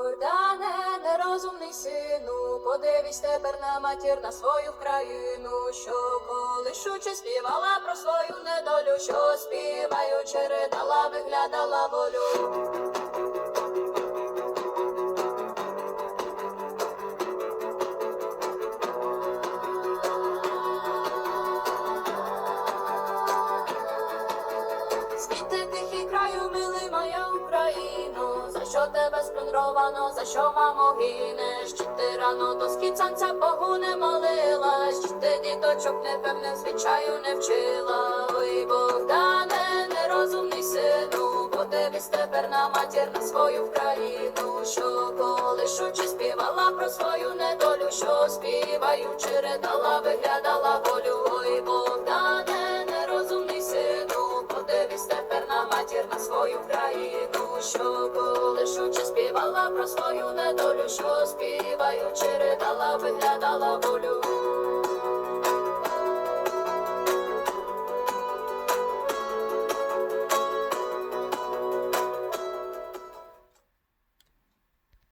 Богдане, нерозумний сину, подивись тепер на матір на свою країну, що колишучи співала про свою недолю, що співаючи ридала, виглядала волю. Світи тихий що тебе сплюндровано, за що мамо гинеш? Чи ти рано до скіцанця Богу не молилась? Чи ти діточок непевним звичаю не вчила? Ой, Богдане, нерозумний сину, подивись тепер на матір на свою країну, що колишучи співала про свою недолю, що співаючи ридала, виглядала свою країну, що колишучи співала про свою недолю, що співаючи ридала, виглядала волю.